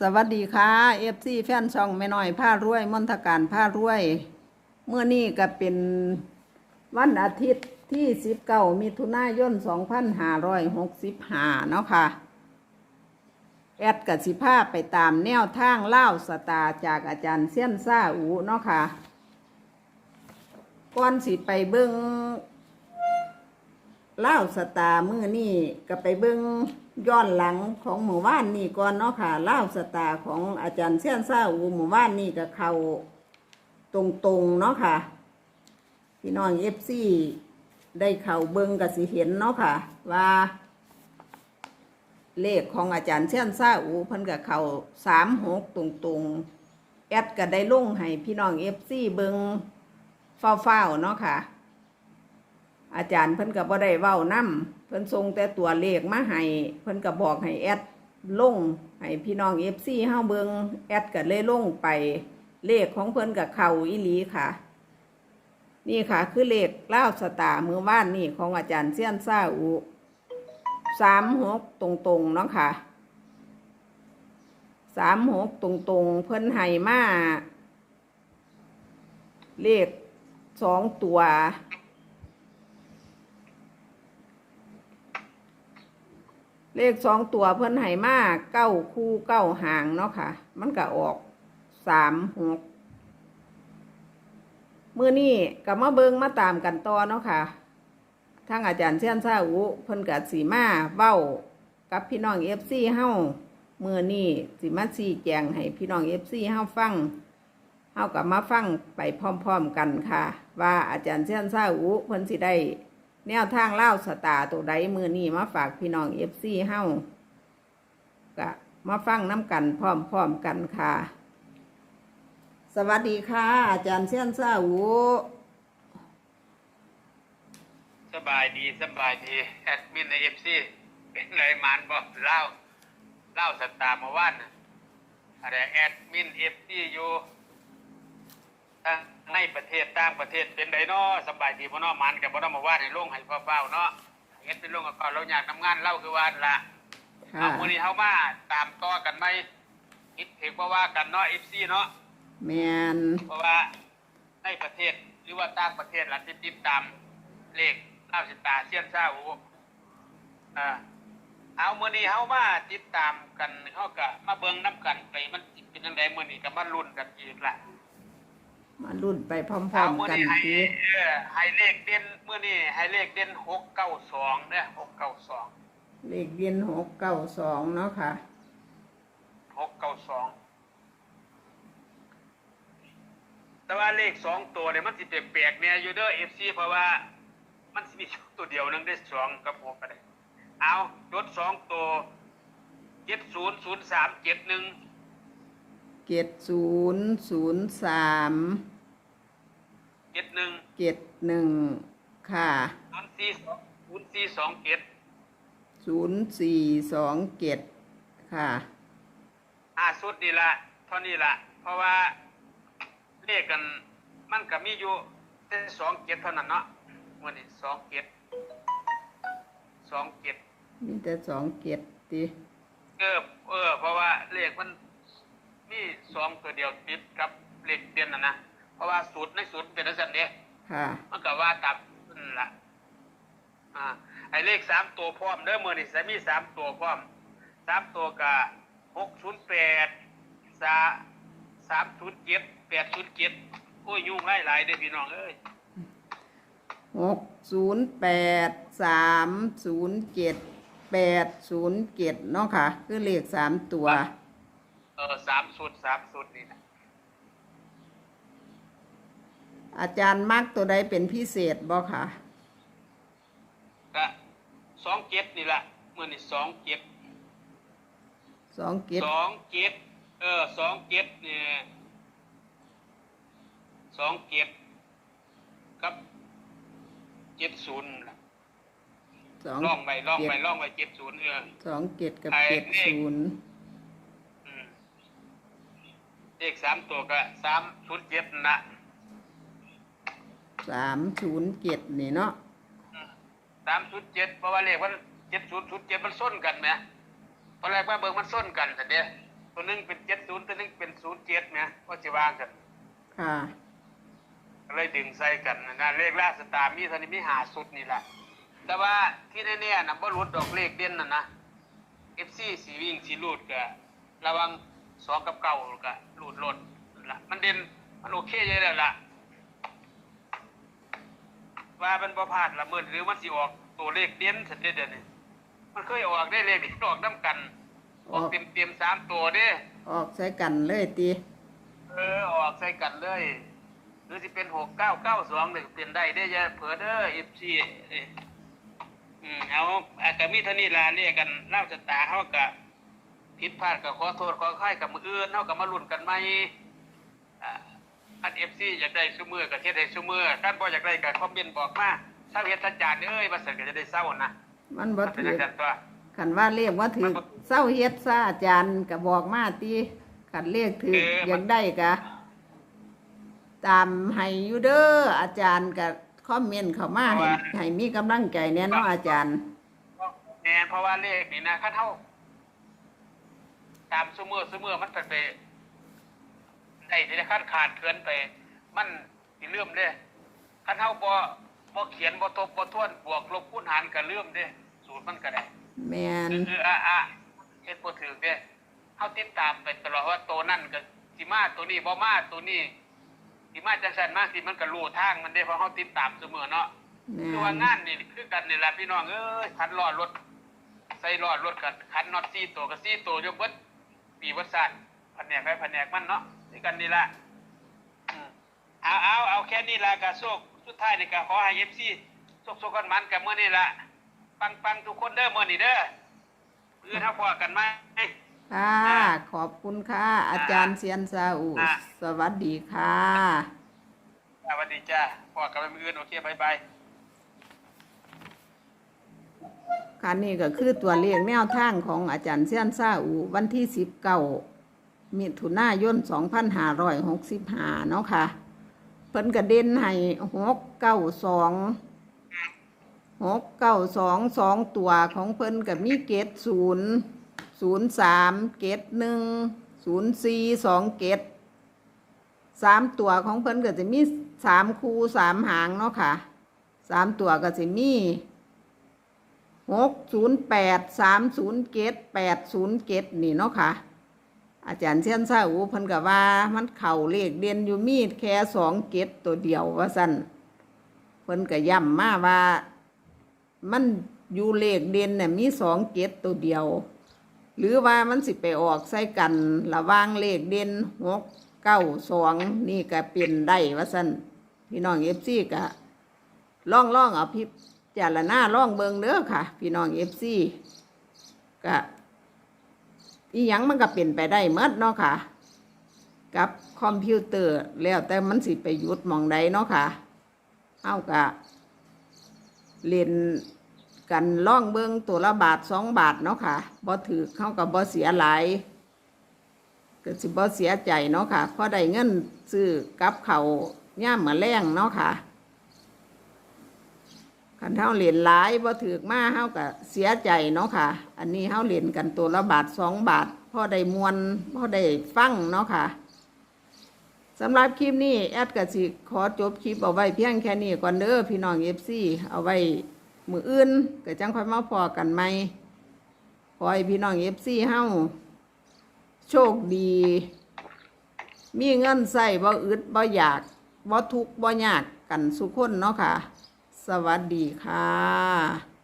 สวัสดีค่ะเอฟซีแฟนช่องแม่น้อยผ้ารวยมนทการผ้ารวย เมื่อนี้ก็เป็นวันอาทิตย์ที่สิบเก้ามิถุนายนสองพันห้าร้อยหกสิบห้าเนาะค่ะ แอดกับสิภาพไปตามแนวทางเล่าสตาจากอาจารย์เซียนซ่าอูเนาะค่ะก่อนสิไปเบิ้งเล่าสตามือนี่ก็ไปเบิ้ง ย้อนหลังของหมู่บ้านนี่ก่อนเนาะค่ะเล่าสตาของอาจารย์เซียนซ่าอูหมู่บ้านนี่ก็เขาตรงๆเนาะค่ะ พี่น้องเอฟซีได้เข่าเบิ้งกับสิเห็นเนาะค่ะ ว่า เลขของอาจารย์เซียนซ่าอูเพิ่นกับเขาสามหกตรงๆ แอดก็ได้ลงให้พี่น้องเอฟซีเบิงเฝ้าๆเนาะค่ะ อาจารย์เพิ่นก็บ่ได้เว้านํ เพิ่นส่งแต่ตัวเลขมาให้เพิ่นก็บอกให้แอดลงให้พี่น้องเอฟซีเฮาเบิงแอดก็เลยลงไปเลขของเพิ่นกับเขาอีหลีค่ะ นี่ค่ะคือเลขเล่าสตามือว่านนี่ของอาจารย์เซียนซาอูสามหกตรงๆเนาะค่ะสามหกตรงๆ เพิ่นให้มา เลขสองตัว เลขสองตัวเพิ่นให้มาเก้าคู่เก้าหางเนาะค่ะ มันก็ออกสามหกมือนี้ก็มาเบิงมาตามกันต่อเนาะค่ะทางอาจารย์เชียนซาอุเพิ่นกับสีมาเว้ากับพี่น้องเอฟซีเฮ้ามือนี้สิมาซีแจงให้พี่น้องเอฟซีเฮ้าฟังเฮ้ากับมาฟังไปพร้อมๆกันค่ะ ว่าอาจารย์เชียนซาอุเพิ่นสิได้ แนวทางเล่าสตาร์ตัวใดมือนี้มาฝากพี่น้องเอฟซีเฮ้าก็มาฟังน้ำกันพร้อมๆกันค่ะ สวัสดีค่ะ อาจารย์เชียนซาอูสบายดีสบายดี แอดมินในเอฟซีเป็นไรมานบอกเล่าเล่าสตาร์มาว่านอะไรแอดมินเอฟซีอยู่ ทั้งในประเทศต่างประเทศเป็นไดเนาะสบายดีพ่อเนาะมันกับพ่อเนาะมาว่านให้ลงให้เฝ้าๆเนาะเฮ็ดเป็นลงกับเฝ้าเราอยากทำงานเล่าคือว่านละค่ะเอาวันนี้เฮามาตามต่อกันไหมคิดถึงว่าว่ากันเนาะเอฟซีเนาะแมนเพราะว่าในประเทศหรือว่าต่างประเทศหลังที่ติดตามเลขเล่าสิตาเซียนซ่าอูอ่าเอาเมื่อนี้เฮามาติดตามกันเฮาก็มาเบิ่งน้ำกันไปมันสิเป็นจังไดมื้อนี้ก็มาลุ้นกันอีกละ มารุ่นไปพร้อเอามมื้อๆกันนี้ให้ทีเออให้เลขเด่นมื้อนี้ให้เลขเด่น692เด้อ692เลขเย็นหกเก้าสองเนาะค่ะ692แต่ว่าเลขสองตัวเนี่ยมันสิแปลกๆเนี่ยอยู่เด้อ FC เพราะว่า มันสิมีตัวเดียวหนึงได้สองกับหกก็ได้เอาจดสองตัวเจ็ดศูนย์ศูนย์สามเจ็ดหนึ่ง เจ็ดศูนย์ศูนย์สามเจ็ดหนึ่งเจ็ดหนึ่งค่ะศูนย์สี่สองศูนย์สี่สองเจ็ดศูนย์สี่สองเจ็ดค่ะอ่าสุดนี่ละเท่านี้ละเพราะว่าเลขกันมันก็มีอยู่แต่สองเจ็ดเท่านั้นเนาะวันนี้สองเจ็ดสองเจ็ดมีแต่สองเจ็ดตีเออเออเพราะว่าเลขมัน มีสองตัวเดียวติดกับเลขเด่นนะนะเพราะว่าสูตรในสูตรเป็นลักษณะนี้ค่ะมันก็ว่าตับนั่นละอ่าไอ้เลขสามตัวพร้อมเด้อมือนี่จะมีสามตัวพร้อมสามตัวกะหกศูนย์แปดสาสามศูนย์เจ็ดแปดศูนย์เจ็ดโอ้ยยุ่งไล่หลายเด้อพี่น้องเอ้ยหกศูนย์แปดสามศูนย์เจ็ดแปดศูนย์เจ็ดเนาะค่ะ คือเลขสามตัว เออสามสุดสามสุดนี่นะอาจารย์มักตัวใดเป็นพิเศษบ่ค่ะ ก็สองเจ็ดนี่ละมือนี่สองเจ็ดสองเจ็ดสองเจ็ดเออสองเจ็ดเนี่ยสองเจ็ดกับเจ็ดศูนย์ล่ะสองล่องไปล่องไปเจ็ดล่องไปเจ็ดศูนย์เออสองเจ็ดกับไอ้เจ็ดเลขศูนย์อืม เลขสามตัวก็สามศูนย์เจ็ดนะสามศูนย์เจ็ดนี่เนาะสามศูนย์เจ็ดเพราะว่าเลขมันเจ็ดศูนย์ศูนย์เจ็ดมันส้นกันไหมตอนแรกว่าเบิ่งมันส้นกันแต่เดียตัวหนึงเป็นเจ็ดศูนย์ตัวหนึงเป็นศูนย์เจ็ดเนี่ยว่าจะวางกันค่ะก็เลยดึงใส่กันนะเลขล่าสตาร์มีเท่านี้มีหาสุดนี่แหละแต่ว่าที่แน่ๆนะบ่รุดดอกเลขเด่นน่ะนะเอฟซีสีวิ่งสีรูดก็ระวัง สองกับเก่าก็รูดหล่นละมันเด่นมันโอเคเลยแล้วล่ะ ว่ามันบ่พลาดละเมินหรือมันสิออกตัวเลขเด่นสันเดเดี๋ยวนี้มันเคยออกได้เลขที่ออกน้ำกันออกเต็มเต็มๆสามตัวเด้ออกใส่กันเลยตีเออออกใส่กันเลย หรือสิเป็นหกเก้าเก้าสองหนึ่งเป็นได้ได้อยาเผื่อเด้อเอฟซีอืมเอาอาจจะมีเท่านี้ลาเรียกกันเล่าชะตาเขากะ ผิดพลาดก็ขอโทษขอค่ายกับมืออื่นเขากับมาลุ้นกันไหมอ่าอันเอฟซีอยากได้ซูมือกับเทศได้ซูมือท่านบ่อยากได้กับคอมเมนต์บอกมาเศร้าเฮ็ดสัจจานเอ้ยมาเสร็จก็จะได้เศร้านะมันบ่เป็นถือจังซั่นตัวขันว่าเลขว่าถือเศร้าเฮ็ดซะอาจารย์ก็บอกมาตีขันเลขถืออยากได้กะตามให้อยู่เด้ออาจารย์กับคอมเมนต์เข้ามาให้ให้มีกำลังใจแน่เนาะอาจารย์แน่เพราะว่าเลขนี่นะคันเท่า ตามซูมือซูมือมันเป็นไปได้ที่ขั้นขาดเกินไป มันสิเลื่อมเด้คันเท่าบ่บ่เขียนบ่ทบบ่ทวนบวกลบคูณหารก็เลื่อมเด้สูตรมันก็ได้แมนคือคืออะอะเฮ็ดบ่ถูกเด้เฮาติดตามไปตลอดว่าตัวนั่นก็สิมาตัวนี้บ่มาตัวนี้สิมาจังซั่นมาสิมันก็รู้ทางมันเด้เพราะเฮาติดตามเสมอเนาะแมคือว่านงานนี่คือกันนี่แหละพี่น้องเอ้ยคันรอดรถใส่รอดรถกันคันน็อตซี่ตัวกับซี่ตัวยกเบิด ปีวัดสันแผนกไปแผนกมันเนาะนี่กันนี่แหละอืมเอาเอาเอาแค่นี้ละกะโชคสุดท้ายนี่ก็ขอให้เอฟซีโชคโชคกันมันกับเมื่อนี่ละปังปังทุกคนเด้อเมื่อนี่เด้อเพื่อถ้าพอกันไหมค่ะขอบคุณค่ะ อาจารย์เซียนซาอุอะสวัสดีค่ะสวัสดีจ้าพอกันไปมืออื่นโอเคบายบาย ค่ะนี่ก็คือตัวเลขแนวทางของอาจารย์เซียนซาอูวันที่สิบเก้ามิถุนายนสองพันห้าร้อยหกสิบห้าเนาะค่ะ เพิ่นกระเด็นให้หกเก้าสองหกเก้าสองสองตัวของเพิ่นกับมีเกตศูนย์ศูนย์สามเกตหนึ่งศูนย์สี่สองเกตสามตัวของเพิ่นก็จะมีสามคูสามหางเนาะค่ะสามตัวก็จะมี หกศูนย์แปดสามศูนย์เกตแปดศูนย์เกตนี่เนาะค่ะ อาจารย์เชียนซาอูเพิ่นก็ว่ามันเข่าเลขเด่นอยู่มีดแค่สองเกตตัวเดียวว่าสั่นเพิ่นก็ย้ำมาว่ามันอยู่เลขเด่นเนี่ยมีสองเกตตัวเดียว หรือว่ามันสิไปออกใส่กันระว่างเลขเด่นหกเก้าสองนี่ก็เป็นได้ว่าสั่นพี่น้องเอฟซีก็ล่องล่องเอาพิ จารณาล่องเบิงเด้อค่ะ พี่น้องเอฟซีก็อีหยังมันก็เป็นไปได้เมดเนาะค่ะ กับคอมพิวเตอร์แล้วแต่มันสิไปยุดมองใดเนาะค่ะเอากะเล่นกันล่องเบิงตัวละบาทสองบาทเนาะค่ะบ่ถือเข้ากับบ่เสียหลายก็สิบ่เสียใจเนาะค่ะเพราได้เงินซื้อกับเขาย่ามมาแรงเนาะค่ะ คันเฮาเหรียญหลายบ่ถือมาเฮาก็เสียใจเนาะค่ะ อันนี้เฮาเหรียญกันตัวละบาทสองบาทพอได้มวนพอได้ฟังเนาะค่ะสำหรับคลิปนี้แอดก็สิขอจบคลิปเอาไว้เพียงแค่นี้ก่อนเด้อพี่น้อง FC เอาไว้มืออื่นก็จังค่อยมาพอกันใหมขอให้พี่น้อง FC เฮาโชคดี มีเงินใส่บ่อึดบ่อยากบ่ทุกบ่ยากกันสุขคนเนาะค่ะ สวัสดีค่ะ